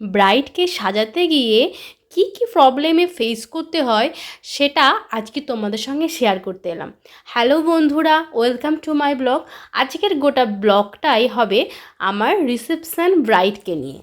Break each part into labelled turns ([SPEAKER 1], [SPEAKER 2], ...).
[SPEAKER 1] ব্রাইডকে সাজাতে গিয়ে কি কি প্রবলেমে ফেস করতে হয়, সেটা আজকে তোমাদের সঙ্গে শেয়ার করতে এলাম। হ্যালো বন্ধুরা ওয়েলকাম টু মাই ব্লগ আজকের গোটা ব্লগটাই হবে আমার রিসেপশান ব্রাইডকে নিয়ে।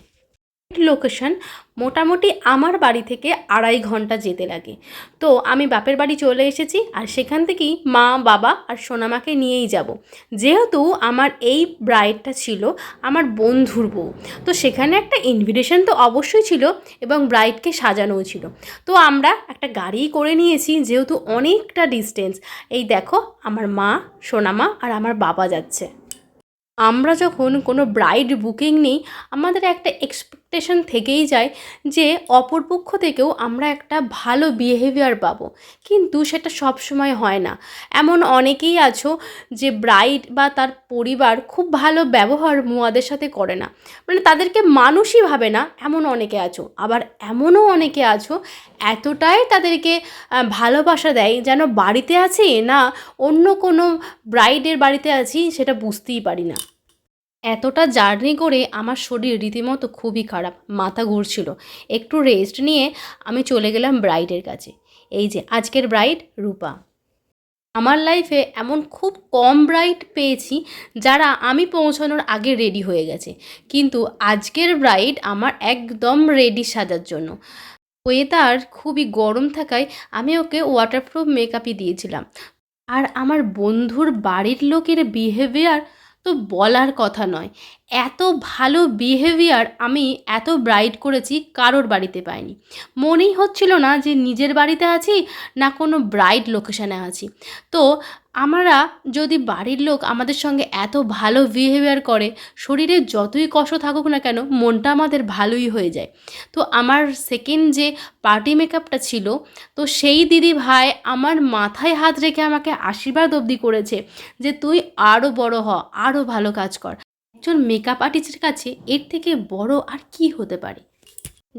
[SPEAKER 1] লোকেশন মোটামুটি আমার বাড়ি থেকে আড়াই ঘণ্টা যেতে লাগে। তো আমি বাপের বাড়ি চলে এসেছি আর সেখান থেকেই মা, বাবা আর সোনামাকে নিয়েই যাব। যেহেতু আমার এই ব্রাইডটা ছিল আমার বন্ধুর বউ। তো সেখানে একটা ইনভিটেশন তো অবশ্যই ছিল এবং ব্রাইডকে সাজানোও ছিল। তো আমরা একটা গাড়ি করে নিয়েছি যেহেতু অনেকটা ডিস্টেন্স এই দেখো আমার মা, সোনামা আর আমার বাবা যাচ্ছে। আমরা যখন কোনো ব্রাইড বুকিং নিই, আমাদের একটা এক্সপেকটেশন থেকেই যায় যে অপরপক্ষ থেকেও আমরা একটা ভালো বিহেভিয়ার পাবো। কিন্তু সেটা সব সময় হয় না। এমন অনেকেই আছো যে ব্রাইড বা তার পরিবার খুব ভালো ব্যবহার মুয়াদের সাথে করে না। মানে তাদেরকে মানুষই ভাবে না, এমন অনেকে আছো। আবার এমনও অনেকে আছো, এতটাই তাদেরকে ভালোবাসা দেয় যেন বাড়িতে আছি না অন্য কোনো ব্রাইডের বাড়িতে আছি, সেটা বুঝতেই পারি না। এতটা জার্নি করে আমার শরীর রীতিমতো খুবই খারাপ, মাথা ঘুরছিল। একটু রেস্ট নিয়ে আমি চলে গেলাম ব্রাইডের কাছে। এই যে আজকের ব্রাইড রূপা। আমার লাইফে এমন খুব কম ব্রাইড পেয়েছি যারা আমি পৌঁছানোর আগে রেডি হয়ে গেছে। কিন্তু আজকের ব্রাইড আমার একদম রেডি সাজার জন্য। ওয়েদার খুবই গরম থাকায় আমি ওকে ওয়াটারপ্রুফ মেকআপই দিয়েছিলাম। আর আমার বন্ধুর বাড়ির লোকের বিহেভিয়ার তো বলার কথা নয়। এত ভালো বিহেভিয়ার আমি এত ব্রাইট করেছি কারোর বাড়িতে পাইনি। মনেই হচ্ছিল না যে নিজের বাড়িতে আছি না কোনো ব্রাইড লোকেশানে আছি। তো আমরা যদি বাড়ির লোক আমাদের সঙ্গে এত ভালো বিহেভিয়ার করে, শরীরে যতই কষ্ট থাকুক না কেন, মনটা আমাদের ভালোই হয়ে যায়। তো আমার সেকেন্ড যে পার্টি মেকআপটা ছিল, তো সেই দিদি ভাই আমার মাথায় হাত রেখে আমাকে আশীর্বাদ অবধি করেছে যে, তুই আরও বড় হ আরও ভালো কাজ কর। একজন মেকআপ আর্টিস্টের কাছে এর থেকে বড় আর কি হতে পারে?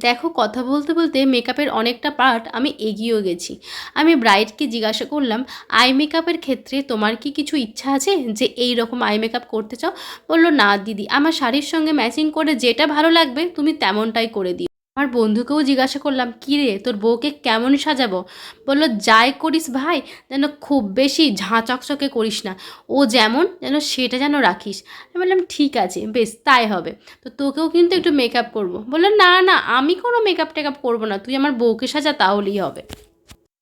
[SPEAKER 1] দেখো, কথা বলতে বলতে মেকআপের অনেকটা পার্ট আমি এগিয়েও গেছি। আমি ব্রাইডকে জিজ্ঞাসা করলাম আই মেকআপের ক্ষেত্রে তোমার কি কিছু ইচ্ছা আছে যে এই রকম আই মেকআপ করতে চাও? বলল, না, দিদি, আমার শাড়ির সঙ্গে ম্যাচিং করে যেটা ভালো লাগবে, তুমি তেমনটাই করে দিও। আমার বন্ধুকেও জিজ্ঞাসা করলাম, কী রে, তোর বউকে কেমন সাজাবো? বলল, যাই করিস ভাই, যেন খুব বেশি ঝাঁ চকচকে করিস না, ও যেমন যেন সেটা যেন রাখিস। আমি বললাম, ঠিক আছে, বেশ, তাই হবে। তো তোকেও কিন্তু একটু মেকআপ করব। বলল, না না, আমি কোনো মেকআপ টেকআপ করব না, তুই আমার বউকে সাজা, তাহলেই হবে।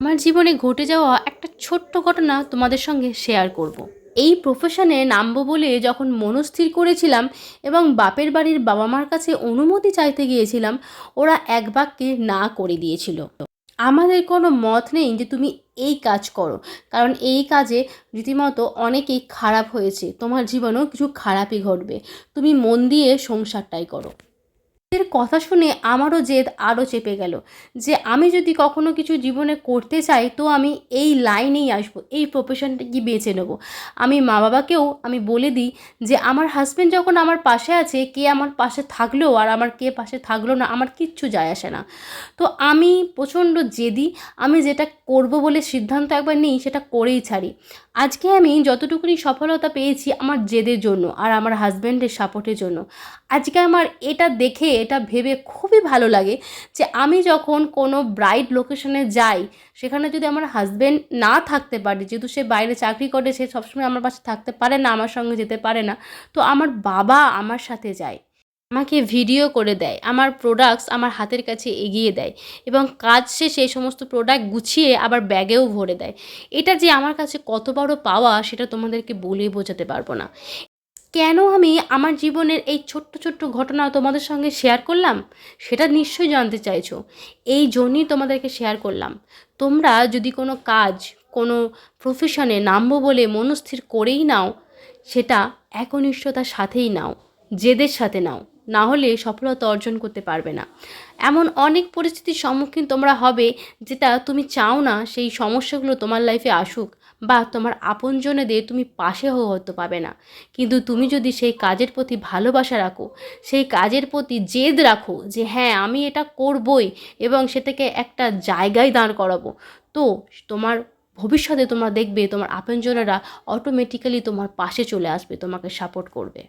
[SPEAKER 1] আমার জীবনে ঘটে যাওয়া একটা ছোট্ট ঘটনা তোমাদের সঙ্গে শেয়ার করব। এই প্রফেশনে নামবো বলে যখন মনস্থির করেছিলাম এবং বাপের বাড়ির বাবা মার কাছে অনুমতি চাইতে গিয়েছিলাম, ওরা এক বাক্যে না করে দিয়েছিল। আমাদের কোনো মত নেই যে তুমি এই কাজ করো, কারণ এই কাজে রীতিমতো অনেকেই খারাপ হয়েছে। তোমার জীবনেও কিছু খারাপই ঘটবে। তুমি মন দিয়ে সংসারটাই করো। এর কথা শুনে আমারও জেদ আরও চেপে গেল যে আমি যদি কখনো কিছু জীবনে করতে চাই, তো আমি এই লাইনেই আসব, এই প্রফেশনটা কি বেছে নেব। আমি মা বাবাকেও আমি বলে দিই যে আমার হাজব্যান্ড যখন আমার পাশে আছে, কে আমার পাশে থাকলেও আর আমার কে পাশে থাকল না, আমার কিচ্ছু যায় আসে না। তো আমি প্রচণ্ড জেদি, আমি যেটা করব বলে সিদ্ধান্ত একবার নিই, সেটা করেই ছাড়ি। আজকে আমি যতটুকুনি সফলতা পেয়েছি আমার জেদের জন্য আর আমার হাজব্যান্ডের সাপোর্টের জন্য। আজকে আমার এটা দেখে এটা ভেবে খুবই ভালো লাগে যে আমি যখন কোনো ব্রাইড লোকেশনে যাই, সেখানে যদি আমার হাজব্যান্ড না থাকতে পারে, যেহেতু সে বাইরে চাকরি করে, সে সবসময় আমার পাশে থাকতে পারে না, আমার সঙ্গে যেতে পারে না, তো আমার বাবা আমার সাথে যায়। আমাকে ভিডিও করে দেয়, আমার প্রোডাক্টস আমার হাতের কাছে এগিয়ে দেয় এবং কাজ শেষে সেই সমস্ত প্রোডাক্ট গুছিয়ে আবার ব্যাগেও ভরে দেয়। এটা যে আমার কাছে কত বড় পাওয়া সেটা তোমাদেরকে বলে বোঝাতে পারব না। কেন আমি আমার জীবনের এই ছোট্ট ছোট্ট ঘটনা তোমাদের সঙ্গে শেয়ার করলাম? সেটা নিশ্চয়ই জানতে চাইছো। এই জন্যই তোমাদেরকে শেয়ার করলাম। তোমরা যদি কোনো কাজ, কোনো প্রফেশনে নামবো বলে মনস্থির করেই নাও, সেটা একনিষ্ঠতার সাথেই নাও, জেদের সাথে নাও। না হলে সফলতা অর্জন করতে পারবে না। এমন অনেক পরিস্থিতির সম্মুখীন তোমরা হবে যেটা তুমি চাও না সেই সমস্যাগুলো তোমার লাইফে আসুক। বা তোমার আপনজনেদের তুমি পাশেও হয়তো পাবে না। কিন্তু তুমি যদি সেই কাজের প্রতি ভালোবাসা রাখো, সেই কাজের প্রতি জেদ রাখো যে হ্যাঁ আমি এটা করবই এবং সেটাকে একটা জায়গায় দাঁড় করাবো, তো তোমার ভবিষ্যতে তোমরা দেখবে তোমার আপনজনেরা অটোমেটিক্যালি তোমার পাশে চলে আসবে, তোমাকে সাপোর্ট করবে।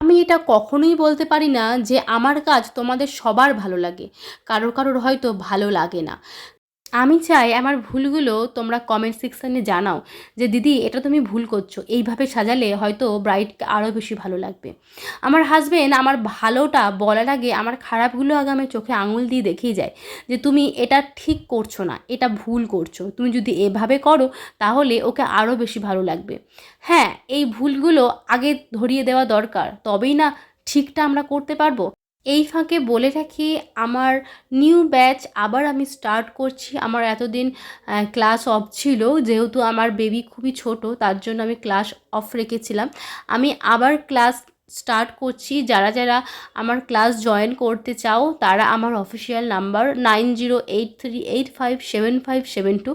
[SPEAKER 1] আমি এটা কখনোই বলতে পারি না যে আমার কাজ তোমাদের সবার ভালো লাগে, কারোর কারোর হয়তো ভালো লাগে না। আমি চাই আমার ভুলগুলো তোমরা কমেন্ট সেকশানে জানাও যে দিদি, এটা তুমি ভুল করছ। এইভাবে সাজালে হয়তো ব্রাইডকে আরও বেশি ভালো লাগবে। আমার হাজবেন্ড আমার ভালোটা বলার আগে আমার খারাপগুলো আগে আমার চোখে আঙুল দিয়ে দেখিয়ে যায় যে তুমি এটা ঠিক করছ না, এটা ভুল করছ। তুমি যদি এভাবে করো তাহলে ওকে আরও বেশি ভালো লাগবে। হ্যাঁ এই ভুলগুলো আগে ধরিয়ে দেওয়া দরকার, তবেই না ঠিকটা আমরা করতে পারব। এই ফাঁকে বলে রাখি, আমার নিউ ব্যাচ আবার আমি স্টার্ট করছি। আমার এতদিন ক্লাস অফ ছিল, যেহেতু আমার বেবি খুবই ছোট, তার জন্য আমি ক্লাস অফ রেখেছিলাম। আমি আবার ক্লাস স্টার্ট করছি। যারা যারা আমার ক্লাস জয়েন করতে চাও, তারা আমার official number nine zero eight three eight five seven five seven two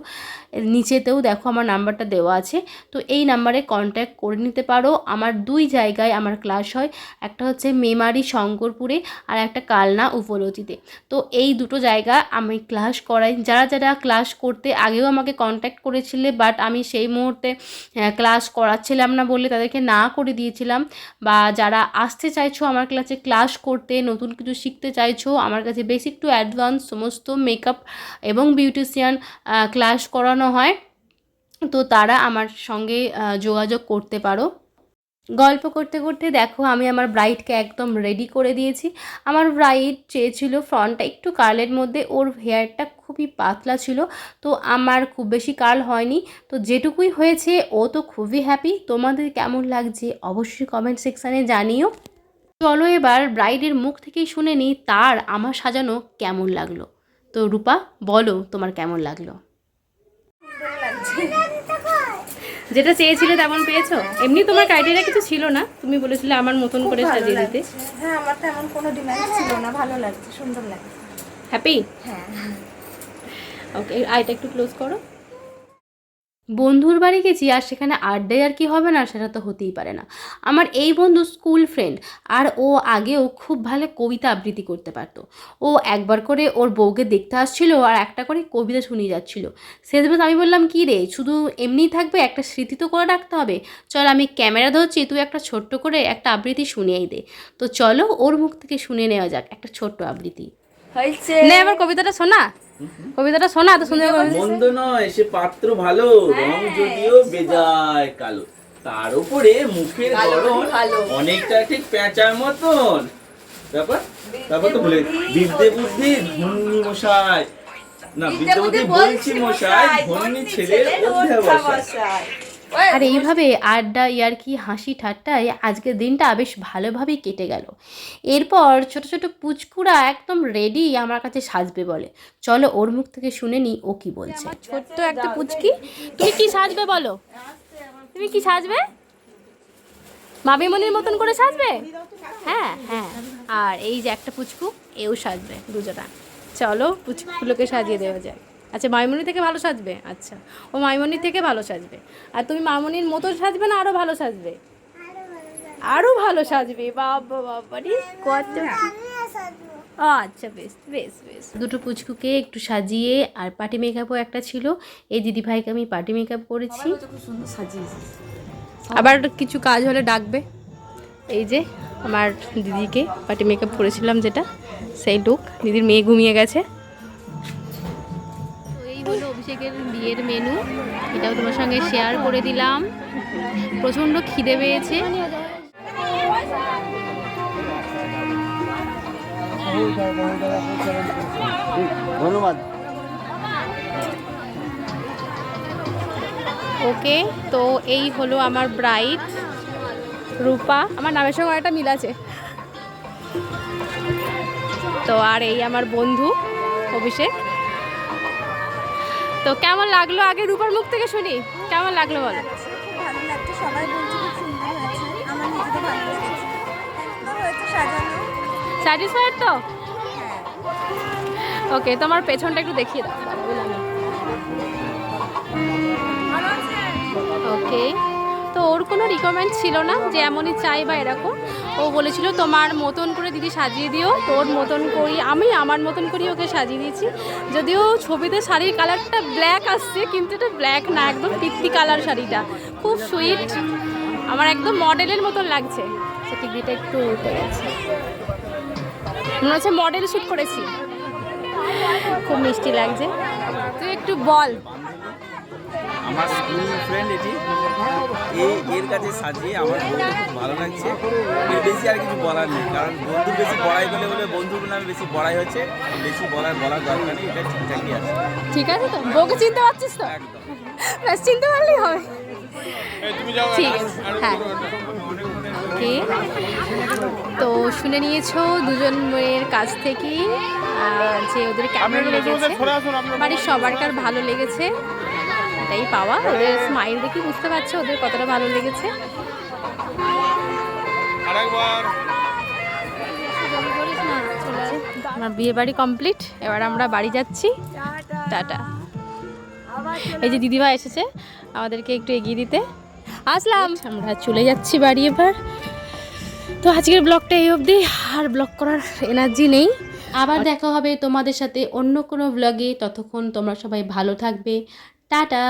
[SPEAKER 1] নিচেতেও দেখো আমার নাম্বারটা দেওয়া আছে। তো এই নাম্বারে কন্ট্যাক্ট করে নিতে পারো। আমার দুই জায়গায় আমার ক্লাস হয়, একটা হচ্ছে মেমারি শঙ্করপুরে আর একটা কালনা উপলতিতে। তো এই দুটো জায়গা আমি ক্লাস করাই। যারা যারা ক্লাস করতে আগেও আমাকে কন্ট্যাক্ট করেছিলে বাট আমি সেই মুহূর্তে ক্লাস করাচ্ছিলাম না বলে তাদেরকে না করে দিয়েছিলাম। বা যারা আসতে চাইছো আমার ক্লাসে ক্লাস করতে, নতুন কিছু শিখতে চাইছো, আমার কাছে বেসিক টু অ্যাডভান্স সমস্ত মেকআপ এবং বিউটিশিয়ান ক্লাস করানো হয়, তো তারা আমার সঙ্গে যোগাযোগ করতে পারো। গল্প করতে করতে দেখো, আমি আমার ব্রাইডকে একদম রেডি করে দিয়েছি। আমার ব্রাইড চেয়েছিল ফ্রন্টটা একটু কার্লের মধ্যে, ওর হেয়ারটা খুবই পাতলা ছিল, তো আমার খুব বেশি কার্ল হয়নি। তো যেটুকুই হয়েছে, ও তো খুবই হ্যাপি তোমাদের কেমন লাগছে অবশ্যই কমেন্ট সেকশানে জানিও। চলো এবার ব্রাইডের মুখ থেকেই শুনে নিই, তার আমার সাজানো কেমন লাগল। তো রূপা, বলো তোমার কেমন লাগল। যেটা চেয়েছিলে তেমন পেয়েছ? এমনি তোমার ক্রাইটেরিয়া কিছু ছিল না? তুমি বলেছিলে আমার মতন করে সাজিয়ে দিতে।
[SPEAKER 2] হ্যাঁ আমার তেমন কোনো ডিমান্ড ছিল না। ভালো লাগছে সুন্দর লাগছে।
[SPEAKER 1] হ্যাপি
[SPEAKER 2] হ্যাঁ।
[SPEAKER 1] ওকে আইটা একটু ক্লোজ করো। বন্ধুর বাড়ি গেছি আর সেখানে আড্ডায় আর কি হবে না সেটা তো হতেই পারে না। আমার এই বন্ধু স্কুল ফ্রেন্ড আর ও আগেও খুব ভালো কবিতা আবৃত্তি করতে পারতো। ও একবার করে ওর বউকে দেখতে আসছিল আর একটা করে কবিতা শুনিয়ে যাচ্ছিল। সেদিন আমি বললাম কি রে শুধু এমনিই থাকবে? একটা স্মৃতি তো করে রাখতে হবে। চল আমি ক্যামেরা ধরছি তুই একটা ছোট্ট করে একটা আবৃত্তি শুনিয়েই দে। তো চলো ওর মুখ থেকে শুনে নেওয়া যাক একটা ছোট্ট আবৃত্তি।
[SPEAKER 2] হয়েছে।
[SPEAKER 1] নে এবার কবিতাটা শোনা। কবিতাটা শোনা তো সুন্দর
[SPEAKER 3] মন্দ নয় সে পাত্র ভালো রং যদিও বেজায় কালো। তার উপরে মুখের গড়ন অনেকটা ঠিক পেঁচার মতন। তারপর তারপর তো বলে বিদ্যে বুদ্ধি ধন্যি মশাই। না বিদ্যে বুদ্ধি বলছি মশাই ধন্যি ছেলের অধ্যাবসায়।
[SPEAKER 1] আর এইভাবে আড্ডা ইয়ারকি হাসি ঠাট্টায় আজকের দিনটা বেশ ভালোভাবেই কেটে গেল। এরপর ছোট ছোট পুচকুড়া একদম রেডি আমার কাছে সাজবে বলে। চলো ওর মুখ থেকে শুনে নি ও কি বলছে। ছোট্ট একটা পুচকি। তুমি কি সাজবে বলো? তুমি কি সাজবে? মামিমনির মতন করে সাজবে? হ্যাঁ হ্যাঁ। আর এই যে একটা পুচকু এও সাজবে দুজনা চলো পুচকুগুলোকে সাজিয়ে দেওয়া যায় আচ্ছা মাইমনি থেকে ভালো সাজবে? আচ্ছা ও মাইমনি থেকে ভালো সাজবে। আর তুমি মামনির মতো সাজবে না আরও ভালো সাজবে? আরও ভালো সাজবে বাবা বাবা রে কত ও আচ্ছা বেশ বেশ বেশ। দুটো পুচকুকে একটু সাজিয়ে আর পার্টি মেকআপও একটা ছিল। এই দিদিভাইকে আমি পার্টি মেকআপ করেছি। আবার কিছু কাজ হলে ডাকবে। এই যে আমার দিদিকে পার্টি মেকআপ করেছিলাম যেটা সেই লুক দিদির মেয়ে ঘুমিয়ে গেছে। অভিষেকের বিয়ের মেনু এটাও তোমার সঙ্গে শেয়ার করে দিলাম। প্রচণ্ড খিদে পেয়েছে।
[SPEAKER 3] ধন্যবাদ।
[SPEAKER 1] ওকে তো এই হলো আমার ব্রাইট রূপা। আমার নামের সঙ্গে একটা মিল আছে। তো আর এই আমার বন্ধু অভিষেক। তো কেমন লাগল? আগে রূপার মুখ থেকে শুনি। কেমন লাগল বলো? স্যাটিসফাইড তো? ওকে, তোমার পেছনটা একটু দেখিয়ে দাও। ওকে। ওর কোনো রিকমেন্ড ছিল না যে এমনই চাই বা এরকম। ও বলেছিল, তোমার মতন করে দিদি সাজিয়ে দিও, তোর মতন করি, আমি আমার মতন করি ওকে সাজিয়ে দিয়েছি। যদিও ছবিতে শাড়ির কালারটা ব্ল্যাক আসছে, কিন্তু এটা ব্ল্যাক না, একদম পিত্তি কালার শাড়িটা। খুব সুইট আমার একদম মডেলের মতন লাগছে।
[SPEAKER 4] টিকলিটা একটু উল্টে মনে হচ্ছে মডেল শ্যুট করেছি। খুব মিষ্টি লাগছে। তুই একটু বল।
[SPEAKER 3] আমার স্কুল ফ্রেন্ড এটি এই এর কাছে সাজিয়ে আমার বন্ধু খুব ভালো লাগছে। এর বেশি আর কিছু বলার নেই কারণ বন্ধু বেশি বড়াই হলে বলে বন্ধুর নামে বেশি বড়াই হচ্ছে বেশি বলার বলার দরকার নেই এটা ঠিকঠাকই আছে।
[SPEAKER 4] ঠিক আছে তো? বউকে চিনতে পারছিস তো?
[SPEAKER 3] একদম।
[SPEAKER 4] ব্যাস চিনতে পারলেই হবে ঠিক হ্যাঁ। ওকে। তো শুনে নিয়েছো দুজন মেয়ের কাছ থেকে যে ওদের কেমন লেগেছে? বাড়ির সবারকার ভালো লেগেছে? এটাই পাওয়া। ওদের স্মাইল দেখি বুঝতে পারছ ওদের কতটা ভালো লেগেছে। আমার বিয়ে বাড়ি কমপ্লিট এবার আমরা বাড়ি যাচ্ছি। টাটা। এই যে দিদিভাই এসেছে আমাদেরকে একটু এগিয়ে দিতে। আসলাম। আমরা চলে যাচ্ছি বাড়ি এবার। তো আজকের ব্লগটা এই অবধি। আর ব্লগ করার এনার্জি নেই। আবার দেখা হবে তোমাদের সাথে অন্য কোনো ব্লগে ততক্ষণ তোমরা সবাই ভালো থাকবে। টাটা